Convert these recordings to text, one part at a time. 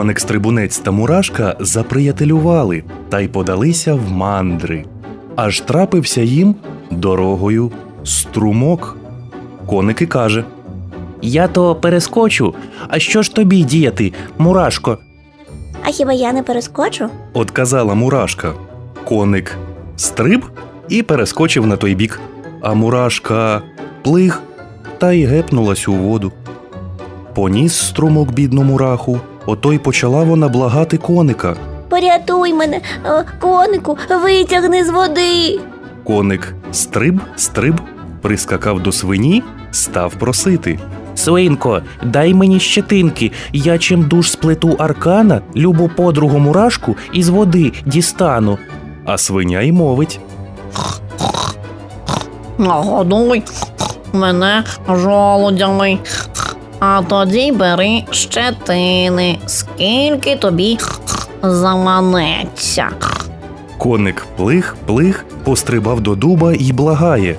Коник стрибунець та мурашка заприятелювали та й подалися в мандри. Аж трапився їм дорогою струмок. Коник і каже: Я то перескочу. А що ж тобі діяти, мурашко? А хіба я не перескочу? От казала мурашка. Коник стриб і перескочив на той бік, а мурашка плиг та й гепнулась у воду. Поніс струмок бідну мураху, ото й почала вона благати коника. Порятуй мене, е, конику, витягни з води. Коник стриб, стриб, прискакав до свині, став просити. Свинко, дай мені щетинки, я чим душ сплету аркана, любу подругу мурашку із води дістану. А свиня й мовить. Нагодуй мене жолудями. А тоді бери щетини, скільки тобі заманеться. Коник плих, плих, пострибав до дуба і благає.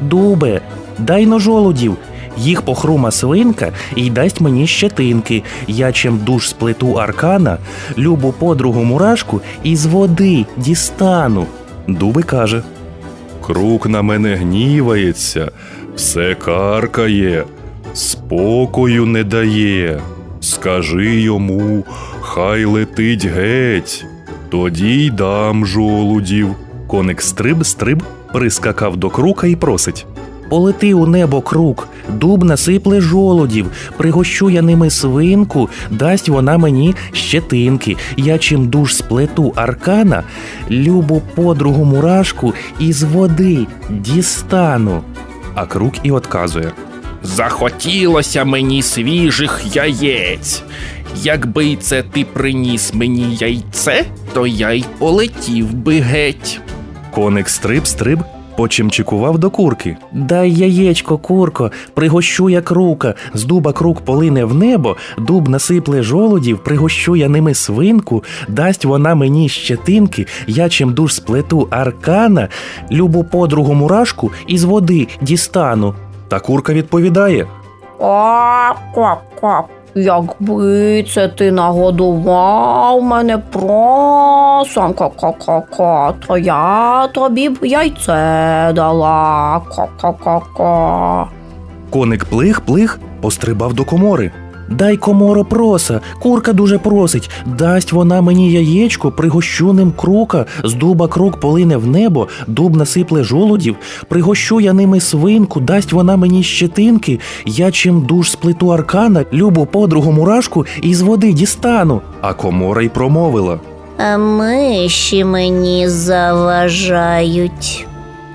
Дубе, дай но жолудів. Їх похрума свинка і дасть мені щетинки. Я чим душ сплету аркана, любу подругу мурашку із води дістану. Дуби каже: Крук на мене гнівається, все каркає, спокою не дає. Скажи йому, хай летить геть, тоді й дам жолудів. Коник стриб, стриб, прискакав до крука і просить. Полети у небо круг, дуб насипле жолудів, пригощу я ними свинку, дасть вона мені щетинки. Я чим душ сплету аркана, любу подругу мурашку із води дістану. А крук і отказує. Захотілося мені свіжих яєць. Якби й це ти приніс мені яйце, то я й полетів би геть. Коник стриб, стриб, почимчикував до курки. Дай яєчко, курко, пригощу я крука, з дуба крук полине в небо, дуб насипле жолудів, пригощу я ними свинку, дасть вона мені щетинки, я чим душ сплету аркана, любу подругу мурашку із води дістану. Та курка відповідає. Кап, кап, кап. Якби це ти нагодував мене просом, ка-ка-ка-ка, то я тобі б яйце дала. Ка-ка-ка-ка. Коник плих, плих, пострибав до комори. Дай коморо проса, курка дуже просить, дасть вона мені яєчко, пригощу ним крука, з дуба крук полине в небо, дуб насипле жолудів, пригощу я ними свинку, дасть вона мені щетинки, я чим душ сплету аркана, любу подругу мурашку із води дістану. А комора й промовила. А миші мені заважають.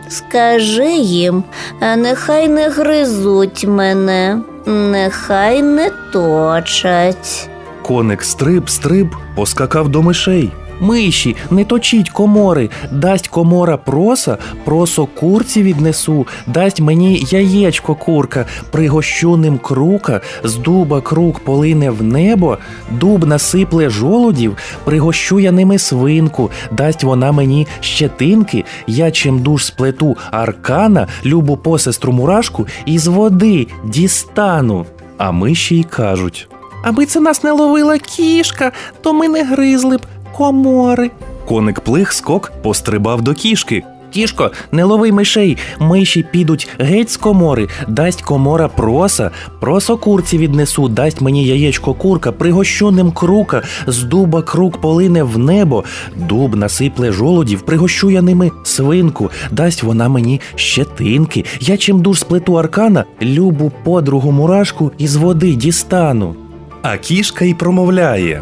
Скажи їм, а нехай не гризуть мене, нехай не точать. Коник стриб, стриб, поскакав до мишей. Миші, не точіть комори, дасть комора проса, просо курці віднесу, дасть мені яєчко курка, пригощу ним крука, з дуба крук полине в небо, дуб насипле жолудів, пригощу я ними свинку, дасть вона мені щетинки, я чим душ сплету аркана, любу посестру мурашку, із води дістану. А миші й кажуть. Аби це нас не ловила кішка, то ми не гризли б комори. Коник плих скок пострибав до кішки. Кішко, не лови мишей, миші підуть геть з комори, дасть комора проса, просо курці віднесу, дасть мені яєчко курка, пригощу ним крука, з дуба крук полине в небо, дуб насипле жолудів, пригощу я ними свинку, дасть вона мені щетинки, я чим душ сплету аркана, любу подругу мурашку із води дістану. А кішка й промовляє.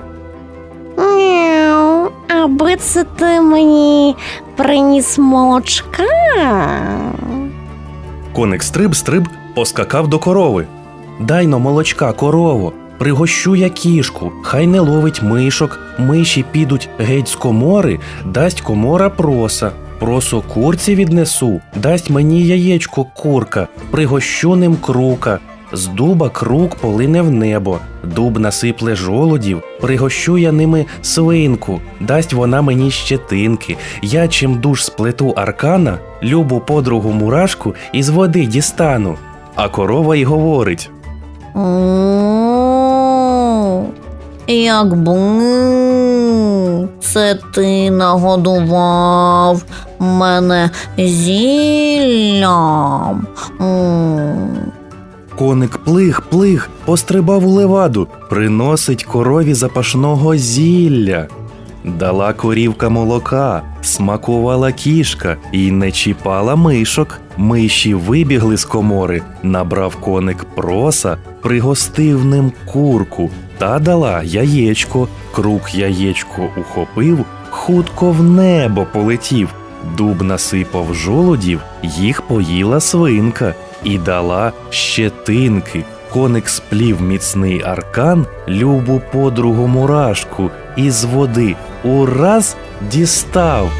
Аби це ти мені приніс молочка. Коник стриб, стриб, поскакав до корови. Дай но молочка, корово, пригощу я кішку, хай не ловить мишок, миші підуть геть з комори, дасть комора проса. Просо курці віднесу, дасть мені яєчко курка, пригощу ним крука. З дуба крук полине в небо, дуб насипле жолудів, пригощу я ними свинку, дасть вона мені щетинки, я чим душ сплету аркана, любу подругу мурашку із води дістану. А корова й говорить. Якби це ти нагодував мене зіллям. Коник плих, плих, пострибав у леваду, приносить корові запашного зілля. Дала корівка молока, смакувала кішка і не чіпала мишок. Миші вибігли з комори, набрав коник проса, пригостив ним курку та дала яєчко. Круг яєчко ухопив, хутко в небо полетів. Дуб насипав жолудів, їх поїла свинка і дала щетинки. Коник сплів міцний аркан, любу подругу мурашку, із води ураз дістав